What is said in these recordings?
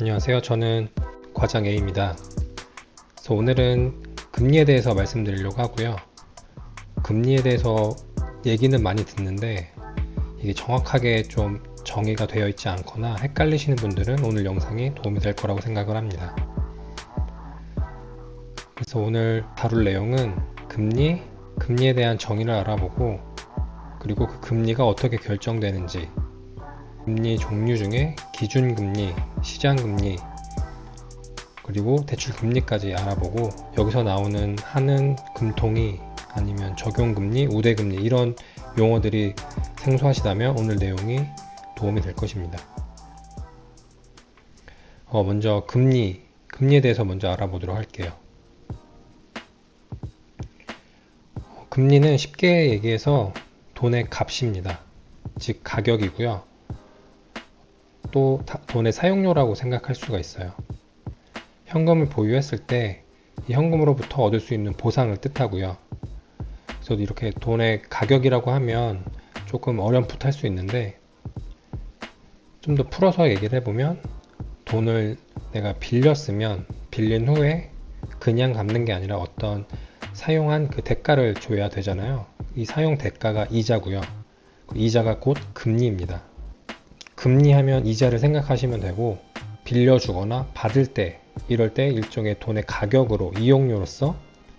안녕하세요. 저는 과장 A입니다. 그래서 오늘은 금리에 대해서 말씀드리려고 하고요. 금리에 대해서 얘기는 많이 듣는데 이게 정확하게 좀 정의가 되어 있지 않거나 헷갈리시는 분들은 오늘 영상이 도움이 될 거라고 생각을 합니다. 그래서 오늘 다룰 내용은 금리, 금리에 대한 정의를 알아보고 그리고 그 금리가 어떻게 결정되는지 금리 종류 중에 기준금리, 시장금리, 그리고 대출금리까지 알아보고 여기서 나오는 하는 금통이 아니면 적용금리, 우대금리 이런 용어들이 생소하시다면 오늘 내용이 도움이 될 것입니다. 어, 먼저 금리, 금리에 대해서 먼저 알아보도록 할게요. 어, 금리는 쉽게 얘기해서 돈의 값입니다. 즉 가격이고요. 또 돈의 사용료라고 생각할 수가 있어요. 현금을 보유했을 때 이 현금으로부터 얻을 수 있는 보상을 뜻하고요. 그래서 이렇게 돈의 가격이라고 하면 조금 어렴풋할 수 있는데 좀 더 풀어서 얘기를 해보면 돈을 내가 빌렸으면 빌린 후에 그냥 갚는 게 아니라 어떤 사용한 그 대가를 줘야 되잖아요. 이 사용 대가가 이자고요. 그 이자가 곧 금리입니다. 금리하면 이자를 생각하시면 되고 빌려주거나 받을 때 이럴 때 일종의 돈의 가격으로 이용료로서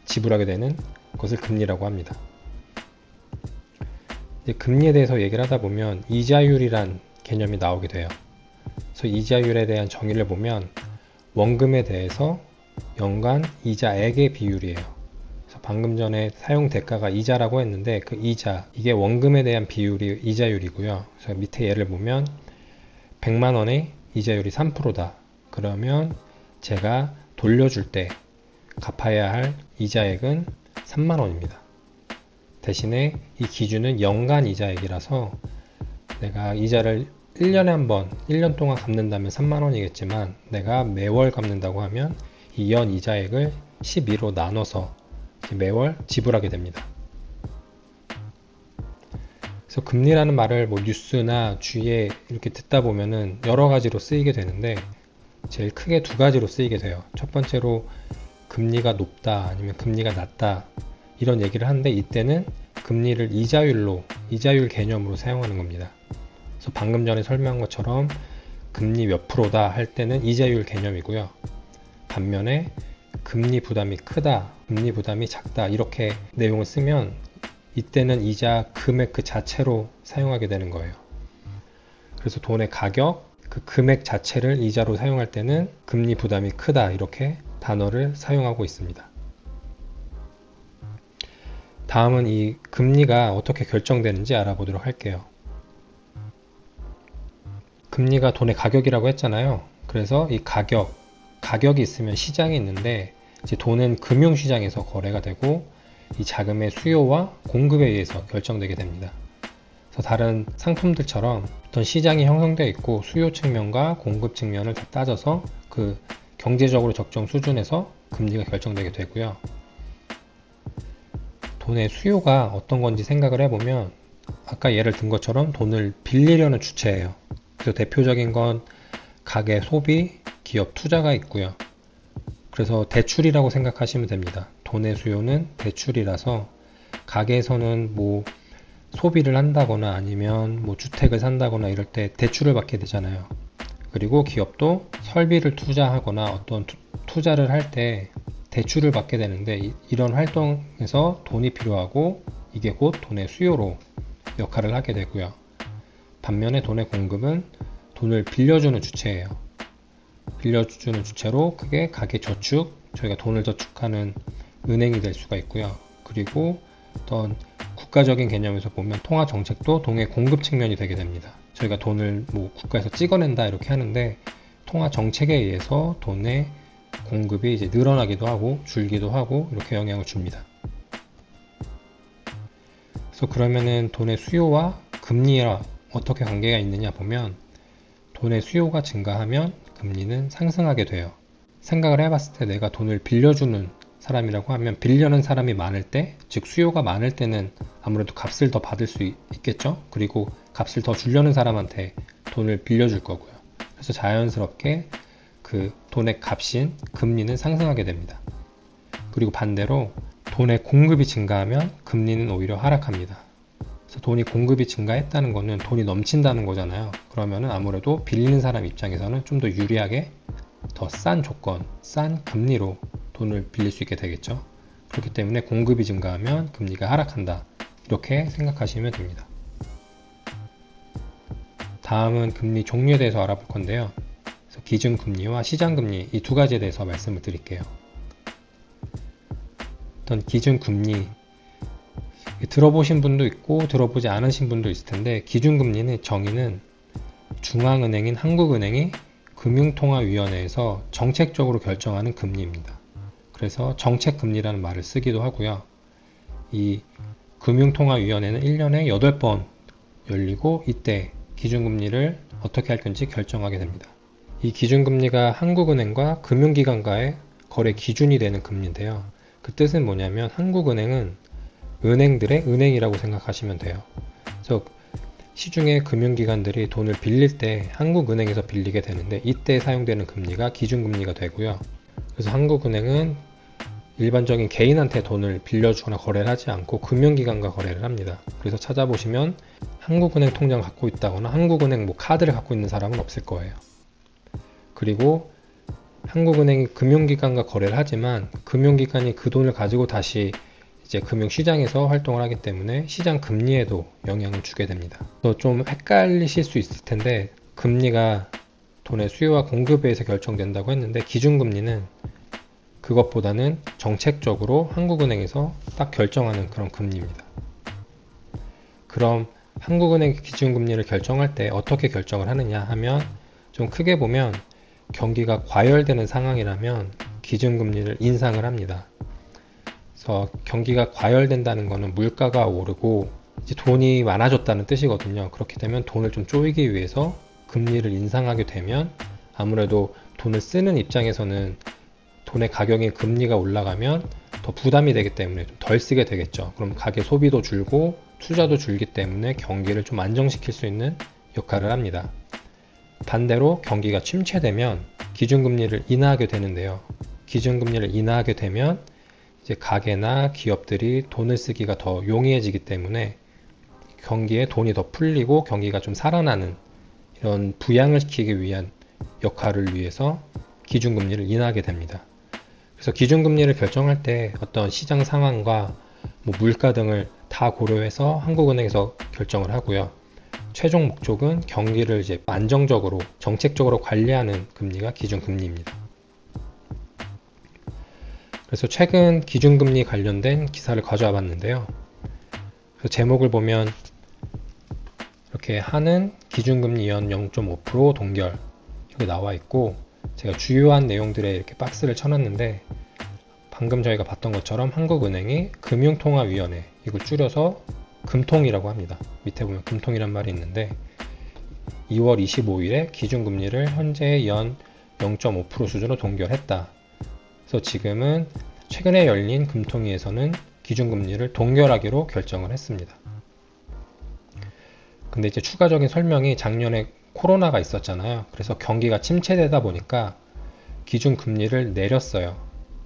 지불하게 되는 것을 금리라고 합니다. 금리에 대해서 얘기를 하다 보면 이자율이란 개념이 나오게 돼요. 그래서 이자율에 대한 정의를 보면 원금에 대해서 연간 이자액의 비율이에요. 그래서 방금 전에 사용 대가가 이자라고 했는데 그 이자 이게 원금에 대한 비율이 이자율이고요. 그래서 밑에 예를 보면 100만 원의 이자율이 3%다. 그러면 제가 돌려줄 때 갚아야 할 이자액은 3만 원입니다. 대신에 이 기준은 연간 이자액이라서 내가 이자를 1년에 한 번, 1년 동안 갚는다면 3만 원이겠지만 내가 매월 갚는다고 하면 이 연 이자액을 12로 나눠서 매월 지불하게 됩니다. 그래서 금리라는 말을 뭐 뉴스나 주위에 이렇게 듣다 보면은 여러 가지로 쓰이게 되는데 제일 크게 두 가지로 쓰이게 돼요. 첫 번째로 금리가 높다 아니면 금리가 낮다 이런 얘기를 하는데 이때는 금리를 이자율로 이자율 개념으로 사용하는 겁니다. 그래서 방금 전에 설명한 것처럼 금리 몇 프로다 할 때는 이자율 개념이고요. 반면에 금리 부담이 크다, 금리 부담이 작다 이렇게 내용을 쓰면 이때는 이자 금액 그 자체로 사용하게 되는 거예요. 그래서 돈의 가격, 그 금액 자체를 이자로 사용할 때는 금리 부담이 크다 이렇게 단어를 사용하고 있습니다. 다음은 이 금리가 어떻게 결정되는지 알아보도록 할게요. 금리가 돈의 가격이라고 했잖아요. 그래서 이 가격, 가격이 있으면 시장이 있는데 이제 돈은 금융시장에서 거래가 되고 이 자금의 수요와 공급에 의해서 결정되게 됩니다. 그래서 다른 상품들처럼 어떤 시장이 형성되어 있고 수요 측면과 공급 측면을 다 따져서 그 경제적으로 적정 수준에서 금리가 결정되게 되고요. 돈의 수요가 어떤 건지 생각을 해보면 아까 예를 든 것처럼 돈을 빌리려는 주체예요. 그래서 대표적인 건 가계 소비, 기업 투자가 있고요. 그래서 대출이라고 생각하시면 됩니다. 돈의 수요는 대출이라서 가게에서는 뭐 소비를 한다거나 아니면 뭐 주택을 산다거나 이럴 때 대출을 받게 되잖아요. 그리고 기업도 설비를 투자하거나 어떤 투, 자를 할 때 대출을 받게 되는데 이, 이런 활동에서 돈이 필요하고 이게 곧 돈의 수요로 역할을 하게 되고요. 반면에 돈의 공급은 돈을 빌려주는 주체예요. 빌려주는 주체로 그게 가계 저축, 저희가 돈을 저축하는 은행이 될 수가 있고요. 그리고 어떤 국가적인 개념에서 보면 통화 정책도 돈의 공급 측면이 되게 됩니다. 저희가 돈을 뭐 국가에서 찍어낸다 이렇게 하는데 통화 정책에 의해서 돈의 공급이 이제 늘어나기도 하고 줄기도 하고 이렇게 영향을 줍니다. 그래서 그러면은 돈의 수요와 금리와 어떻게 관계가 있느냐 보면 돈의 수요가 증가하면 금리는 상승하게 돼요. 생각을 해봤을 때 내가 돈을 빌려주는 사람이라고 하면 빌려는 사람이 많을 때, 즉 수요가 많을 때는 아무래도 값을 더 받을 수 있겠죠. 그리고 값을 더 주려는 사람한테 돈을 빌려줄 거고요. 그래서 자연스럽게 그 돈의 값인 금리는 상승하게 됩니다. 그리고 반대로 돈의 공급이 증가하면 금리는 오히려 하락합니다. 그래서 돈이 공급이 증가했다는 것은 돈이 넘친다는 거잖아요. 그러면은 아무래도 빌리는 사람 입장에서는 좀 더 유리하게 더 싼 조건, 싼 금리로 돈을 빌릴 수 있게 되겠죠. 그렇기 때문에 공급이 증가하면 금리가 하락한다. 이렇게 생각하시면 됩니다. 다음은 금리 종류에 대해서 알아볼 건데요. 기준금리와 시장금리 이 두 가지에 대해서 말씀을 드릴게요. 어떤 기준금리 들어보신 분도 있고 들어보지 않으신 분도 있을 텐데 기준금리는 정의는 중앙은행인 한국은행이 금융통화위원회에서 정책적으로 결정하는 금리입니다. 그래서 정책금리라는 말을 쓰기도 하고요. 이 금융통화위원회는 1년에 8번 열리고 이때 기준금리를 어떻게 할 건지 결정하게 됩니다. 이 기준금리가 한국은행과 금융기관과의 거래 기준이 되는 금리인데요. 그 뜻은 뭐냐면 한국은행은 은행들의 은행이라고 생각하시면 돼요. 그래서 시중에 금융기관들이 돈을 빌릴 때 한국은행에서 빌리게 되는데 이때 사용되는 금리가 기준금리가 되고요. 그래서 한국은행은 일반적인 개인한테 돈을 빌려주거나 거래를 하지 않고 금융기관과 거래를 합니다. 그래서 찾아보시면 한국은행 통장 갖고 있다거나 한국은행 뭐 카드를 갖고 있는 사람은 없을 거예요. 그리고 한국은행이 금융기관과 거래를 하지만 금융기관이 그 돈을 가지고 다시 이제 금융시장에서 활동을 하기 때문에 시장 금리에도 영향을 주게 됩니다. 좀 헷갈리실 수 있을 텐데 금리가 돈의 수요와 공급에 의해서 결정된다고 했는데 기준금리는 그것보다는 정책적으로 한국은행에서 딱 결정하는 그런 금리입니다. 그럼 한국은행 기준금리를 결정할 때 어떻게 결정을 하느냐 하면 좀 크게 보면 경기가 과열되는 상황이라면 기준금리를 인상을 합니다. 그래서 경기가 과열된다는 것은 물가가 오르고 이제 돈이 많아졌다는 뜻이거든요. 그렇게 되면 돈을 좀 쪼이기 위해서 금리를 인상하게 되면 아무래도 돈을 쓰는 입장에서는 돈의 가격이 금리가 올라가면 더 부담이 되기 때문에 좀 덜 쓰게 되겠죠. 그럼 가계 소비도 줄고 투자도 줄기 때문에 경기를 좀 안정시킬 수 있는 역할을 합니다. 반대로 경기가 침체되면 기준금리를 인하하게 되는데요. 기준금리를 인하하게 되면 이제 가게나 기업들이 돈을 쓰기가 더 용이해지기 때문에 경기에 돈이 더 풀리고 경기가 좀 살아나는 이런 부양을 시키기 위한 역할을 위해서 기준금리를 인하하게 됩니다. 그래서 기준금리를 결정할 때 어떤 시장 상황과 뭐 물가 등을 다 고려해서 한국은행에서 결정을 하고요. 최종 목적은 경기를 이제 안정적으로 정책적으로 관리하는 금리가 기준금리입니다. 그래서 최근 기준금리 관련된 기사를 가져와 봤는데요. 제목을 보면 이렇게 하는 기준금리 연 0.5% 동결 이렇게 나와 있고 제가 주요한 내용들에 이렇게 박스를 쳐놨는데 방금 저희가 봤던 것처럼 한국은행이 금융통화위원회 이걸 줄여서 금통이라고 합니다. 밑에 보면 금통이란 말이 있는데 2월 25일에 기준금리를 현재 연0.5% 수준으로 동결했다. 그래서 지금은 최근에 열린 금통위에서는 기준금리를 동결하기로 결정을 했습니다. 근데 이제 추가적인 설명이 작년에 코로나가 있었잖아요. 그래서 경기가 침체되다 보니까 기준금리를 내렸어요.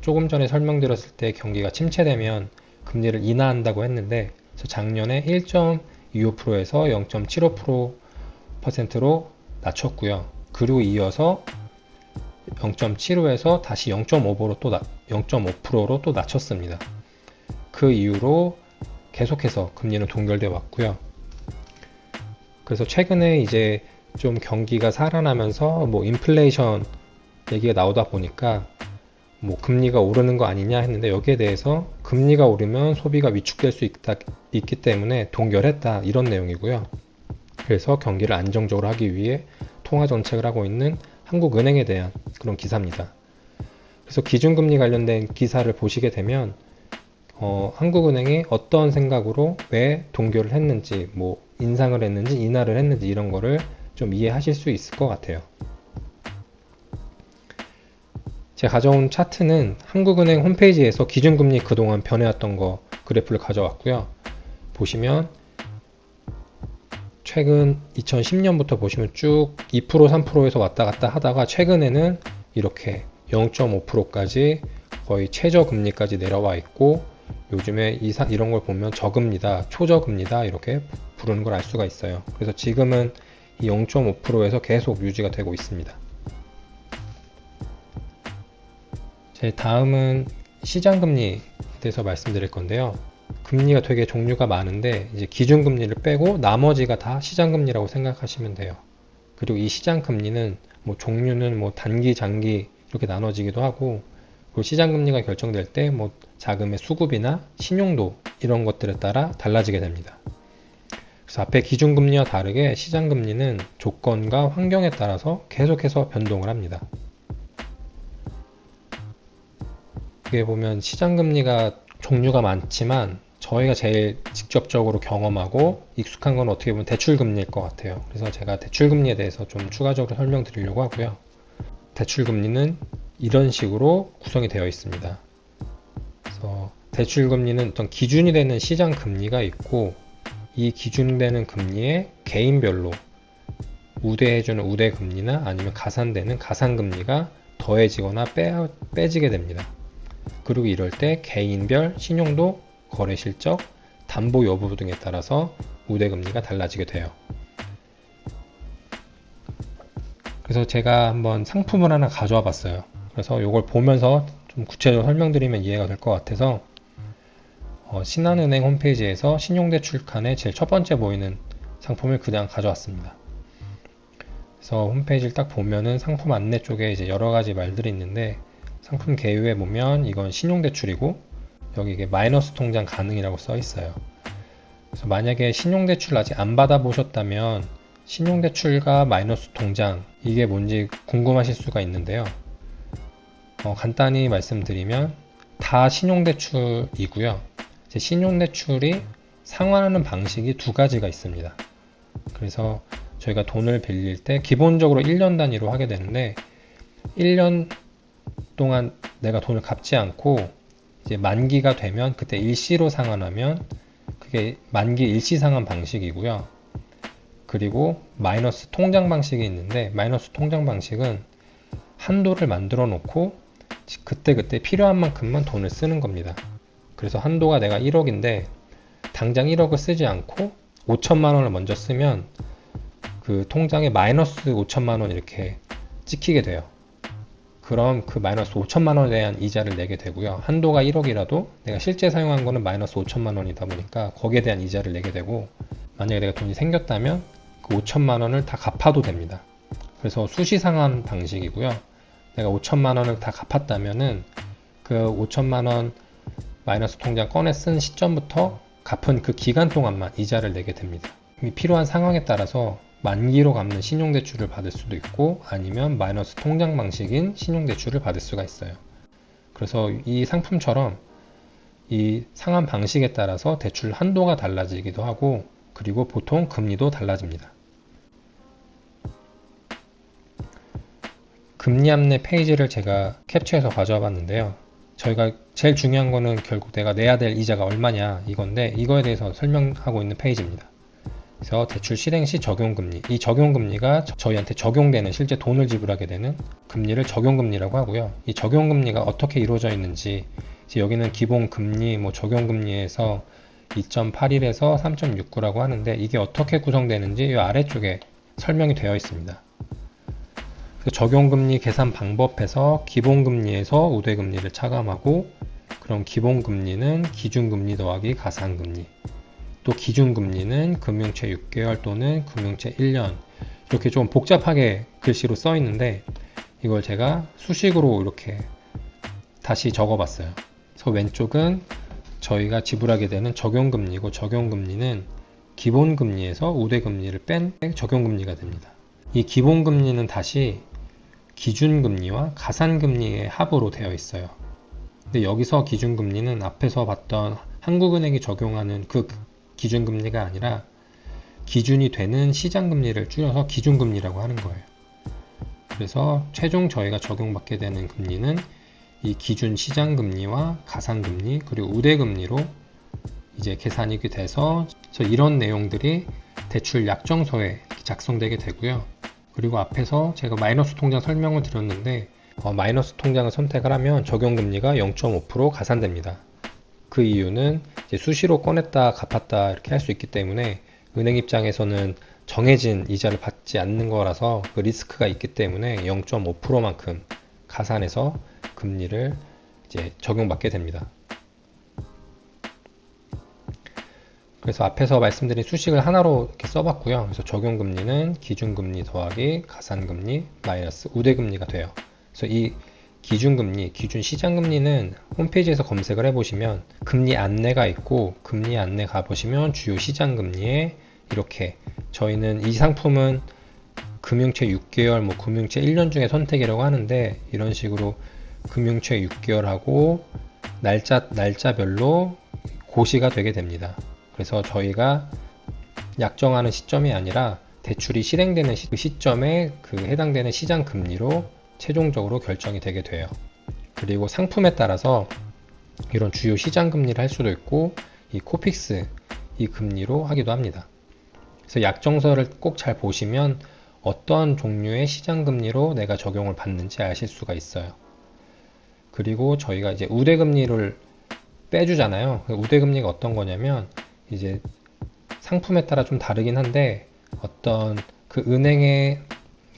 조금 전에 설명드렸을 때 경기가 침체되면 금리를 인하한다고 했는데 작년에 1.25%에서 0.75%로 낮췄고요. 그리고 이어서 0.75에서 다시 0.5%로 또 0.5%로 또 낮췄습니다. 그 이후로 계속해서 금리는 동결되어 왔고요. 그래서 최근에 이제 좀 경기가 살아나면서 뭐 인플레이션 얘기가 나오다 보니까 뭐 금리가 오르는 거 아니냐 했는데 여기에 대해서 금리가 오르면 소비가 위축될 수 있다, 있기 때문에 동결했다 이런 내용이고요. 그래서 경기를 안정적으로 하기 위해 통화 정책을 하고 있는 한국은행에 대한 그런 기사입니다. 그래서 기준금리 관련된 기사를 보시게 되면 어, 한국은행이 어떤 생각으로 왜 동결을 했는지, 뭐 인상을 했는지 인하를 했는지 이런 거를 좀 이해하실 수 있을 것 같아요. 제가 가져온 차트는 한국은행 홈페이지에서 기준금리 그동안 변해왔던 거 그래프를 가져왔고요. 보시면 최근 2010년부터 보시면 쭉 2% 3%에서 왔다 갔다 하다가 최근에는 이렇게 0.5%까지 거의 최저 금리까지 내려와 있고 요즘에 이사, 이런 걸 보면 저금리다, 초저금리다 이렇게 부르는 걸 알 수가 있어요. 그래서 지금은 이 0.5%에서 계속 유지가 되고 있습니다. 제 다음은 시장금리에 대해서 말씀드릴 건데요. 금리가 되게 종류가 많은데 이제 기준금리를 빼고 나머지가 다 시장금리라고 생각하시면 돼요. 그리고 이 시장금리는 뭐 종류는 뭐 단기, 장기 이렇게 나눠지기도 하고 그리고 시장금리가 결정될 때 뭐 자금의 수급이나 신용도 이런 것들에 따라 달라지게 됩니다. 그래서 앞에 기준금리와 다르게 시장금리는 조건과 환경에 따라서 계속해서 변동을 합니다. 어떻게 보면 시장금리가 종류가 많지만 저희가 제일 직접적으로 경험하고 익숙한 건 어떻게 보면 대출금리일 것 같아요. 그래서 제가 대출금리에 대해서 좀 추가적으로 설명드리려고 하고요. 대출금리는 이런 식으로 구성이 되어 있습니다. 그래서 대출금리는 어떤 기준이 되는 시장 금리가 있고 이 기준되는 금리에 개인별로 우대해주는 우대금리나 아니면 가산되는 가산금리가 더해지거나 빼, 빼지게 됩니다. 그리고 이럴 때 개인별 신용도 거래 실적, 담보 여부 등에 따라서 우대 금리가 달라지게 돼요. 그래서 제가 한번 상품을 하나 가져와 봤어요. 그래서 이걸 보면서 좀 구체적으로 설명드리면 이해가 될 것 같아서 어, 신한은행 홈페이지에서 신용대출 칸에 제일 첫 번째 보이는 상품을 그냥 가져왔습니다. 그래서 홈페이지를 딱 보면은 상품 안내 쪽에 이제 여러 가지 말들이 있는데 상품 개요에 보면 이건 신용대출이고 여기 이게 마이너스 통장 가능이라고 써 있어요. 그래서 만약에 신용대출 아직 안 받아보셨다면 신용대출과 마이너스 통장 이게 뭔지 궁금하실 수가 있는데요. 어, 간단히 말씀드리면 다 신용대출이고요. 신용대출이 상환하는 방식이 두 가지가 있습니다. 그래서 저희가 돈을 빌릴 때 기본적으로 1년 단위로 하게 되는데 1년 동안 내가 돈을 갚지 않고 이제 만기가 되면 그때 일시로 상환하면 그게 만기 일시 상환 방식이고요. 그리고 마이너스 통장 방식이 있는데 마이너스 통장 방식은 한도를 만들어 놓고 그때 그때 필요한 만큼만 돈을 쓰는 겁니다. 그래서 한도가 내가 1억인데 당장 1억을 쓰지 않고 5천만 원을 먼저 쓰면 그 통장에 마이너스 5천만 원 이렇게 찍히게 돼요. 그럼 그 마이너스 5천만 원에 대한 이자를 내게 되고요. 한도가 1억이라도 내가 실제 사용한 거는 마이너스 5천만 원이다 보니까 거기에 대한 이자를 내게 되고 만약에 내가 돈이 생겼다면 그 5천만 원을 다 갚아도 됩니다. 그래서 수시상환 방식이고요. 내가 5천만 원을 다 갚았다면은 그 5천만 원 마이너스 통장 꺼내 쓴 시점부터 갚은 그 기간 동안만 이자를 내게 됩니다. 필요한 상황에 따라서 만기로 갚는 신용대출을 받을 수도 있고 아니면 마이너스 통장 방식인 신용대출을 받을 수가 있어요. 그래서 이 상품처럼 이 상환 방식에 따라서 대출 한도가 달라지기도 하고 그리고 보통 금리도 달라집니다. 금리 안내 페이지를 제가 캡처해서 가져와 봤는데요. 저희가 제일 중요한 거는 결국 내가 내야 될 이자가 얼마냐 이건데 이거에 대해서 설명하고 있는 페이지입니다. 그래서 대출 실행 시 적용금리. 이 적용금리가 저희한테 적용되는 실제 돈을 지불하게 되는 금리를 적용금리라고 하고요. 이 적용금리가 어떻게 이루어져 있는지 여기는 기본금리, 뭐 적용금리에서 2.81에서 3.69라고 하는데 이게 어떻게 구성되는지 이 아래쪽에 설명이 되어 있습니다. 적용금리 계산 방법에서 기본금리에서 우대금리를 차감하고 그럼 기본금리는 기준금리 더하기 가산금리 또 기준금리는 금융채 6개월 또는 금융채 1년 이렇게 좀 복잡하게 글씨로 써 있는데 이걸 제가 수식으로 이렇게 다시 적어 봤어요. 그래서 왼쪽은 저희가 지불하게 되는 적용금리고 적용금리는 기본금리에서 우대금리를 뺀 적용금리가 됩니다. 이 기본금리는 다시 기준금리와 가산금리의 합으로 되어 있어요. 근데 여기서 기준금리는 앞에서 봤던 한국은행이 적용하는 그 기준금리가 아니라 기준이 되는 시장금리를 줄여서 기준금리라고 하는 거예요. 그래서 최종 저희가 적용받게 되는 금리는 이 기준 시장금리와 가산금리 그리고 우대금리로 이제 계산이 돼서 이런 내용들이 대출 약정서에 작성되게 되고요. 그리고 앞에서 제가 마이너스 통장 설명을 드렸는데 어, 마이너스 통장을 선택을 하면 적용금리가 0.5% 가산됩니다. 그 이유는 수시로 꺼냈다 갚았다 이렇게 할 수 있기 때문에 은행 입장에서는 정해진 이자를 받지 않는 거라서 그 리스크가 있기 때문에 0.5%만큼 가산해서 금리를 이제 적용받게 됩니다. 그래서 앞에서 말씀드린 수식을 하나로 이렇게 써봤고요. 그래서 적용금리는 기준금리 더하기 가산금리 마이너스 우대금리가 돼요. 그래서 이 기준금리, 기준 시장금리는 홈페이지에서 검색을 해보시면 금리 안내가 있고 금리 안내 가보시면 주요 시장금리에 이렇게 저희는 이 상품은 금융채 6개월, 뭐 금융채 1년 중에 선택이라고 하는데 이런 식으로 금융채 6개월하고 날짜 날짜별로 고시가 되게 됩니다. 그래서 저희가 약정하는 시점이 아니라 대출이 실행되는 시, 그 해당되는 시장 금리로 최종적으로 결정이 되게 돼요. 그리고 상품에 따라서 이런 주요 시장 금리를 할 수도 있고 이 코픽스 이 금리로 하기도 합니다. 그래서 약정서를 꼭 잘 보시면 어떤 종류의 시장 금리로 내가 적용을 받는지 아실 수가 있어요. 그리고 저희가 이제 우대 금리를 빼주잖아요. 그 우대 금리가 어떤 거냐면 이제 상품에 따라 좀 다르긴 한데 어떤 그 은행의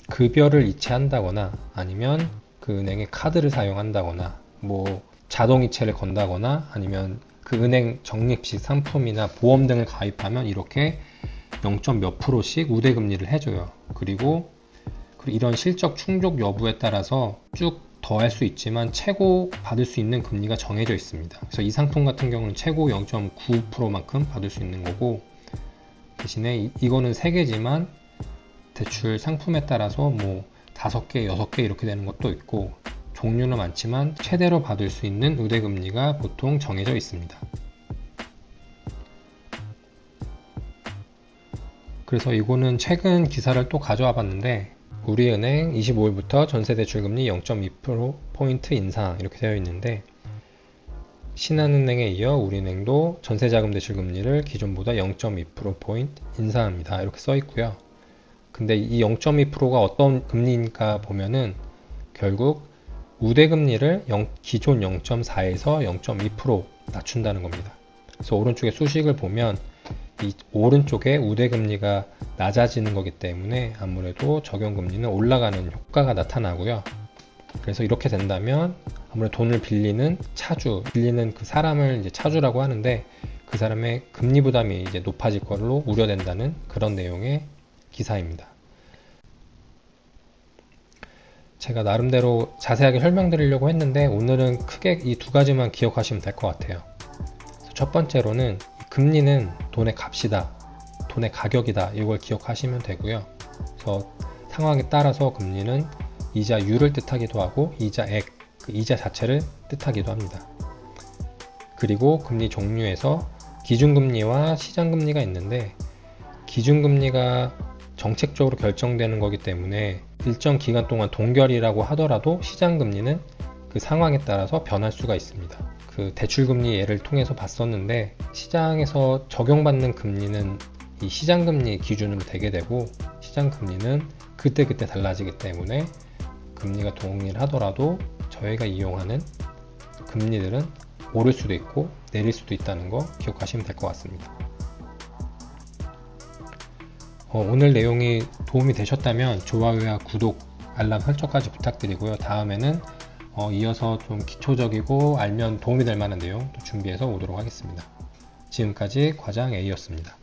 급여를 이체한다거나 아니면 그 은행의 카드를 사용한다거나 뭐 자동이체를 건다거나 아니면 그 은행 적립식 상품이나 보험 등을 가입하면 이렇게 0. 몇 프로씩 우대 금리를 해줘요. 그리고 이런 실적 충족 여부에 따라서 쭉 더할 수 있지만 최고 받을 수 있는 금리가 정해져 있습니다. 그래서 이 상품 같은 경우는 최고 0.9%만큼 받을 수 있는 거고 대신에 이, 이거는 3개지만 대출 상품에 따라서 뭐 5개, 6개 이렇게 되는 것도 있고 종류는 많지만 최대로 받을 수 있는 우대금리가 보통 정해져 있습니다. 그래서 이거는 최근 기사를 또 가져와 봤는데 우리은행 25일부터 전세대출금리 0.2%포인트 인상 이렇게 되어 있는데 신한은행에 이어 우리은행도 전세자금 대출금리를 기존보다 0.2%포인트 인상합니다. 이렇게 써 있고요. 근데 이 0.2%가 어떤 금리인가 보면은 결국 우대금리를 0, 기존 0.4에서 0.2% 낮춘다는 겁니다. 그래서 오른쪽에 수식을 보면 이 오른쪽에 우대금리가 낮아지는 거기 때문에 아무래도 적용금리는 올라가는 효과가 나타나고요. 그래서 이렇게 된다면 아무래도 돈을 빌리는 차주, 빌리는 그 사람을 이제 차주라고 하는데 그 사람의 금리 부담이 이제 높아질 걸로 우려된다는 그런 내용의 기사입니다. 제가 나름대로 자세하게 설명드리려고 했는데 오늘은 크게 이 두 가지만 기억하시면 될 것 같아요. 첫 번째로는 금리는 돈의 값이다. 돈의 가격이다. 이걸 기억하시면 되고요. 그래서 상황에 따라서 금리는 이자율을 뜻하기도 하고 이자액, 그 이자 자체를 뜻하기도 합니다. 그리고 금리 종류에서 기준금리와 시장금리가 있는데 기준금리가 정책적으로 결정되는 거기 때문에 일정 기간 동안 동결이라고 하더라도 시장 금리는 그 상황에 따라서 변할 수가 있습니다. 그 대출 금리 예를 통해서 봤었는데 시장에서 적용받는 금리는 이 시장 금리 기준으로 되게 되고 시장 금리는 그때그때 달라지기 때문에 금리가 동일하더라도 저희가 이용하는 금리들은 오를 수도 있고 내릴 수도 있다는 거 기억하시면 될 것 같습니다. 어, 오늘 내용이 도움이 되셨다면 좋아요와 구독, 알람 설정까지 부탁드리고요. 다음에는 어, 이어서 좀 기초적이고 알면 도움이 될 만한 내용 또 준비해서 오도록 하겠습니다. 지금까지 과장 A였습니다.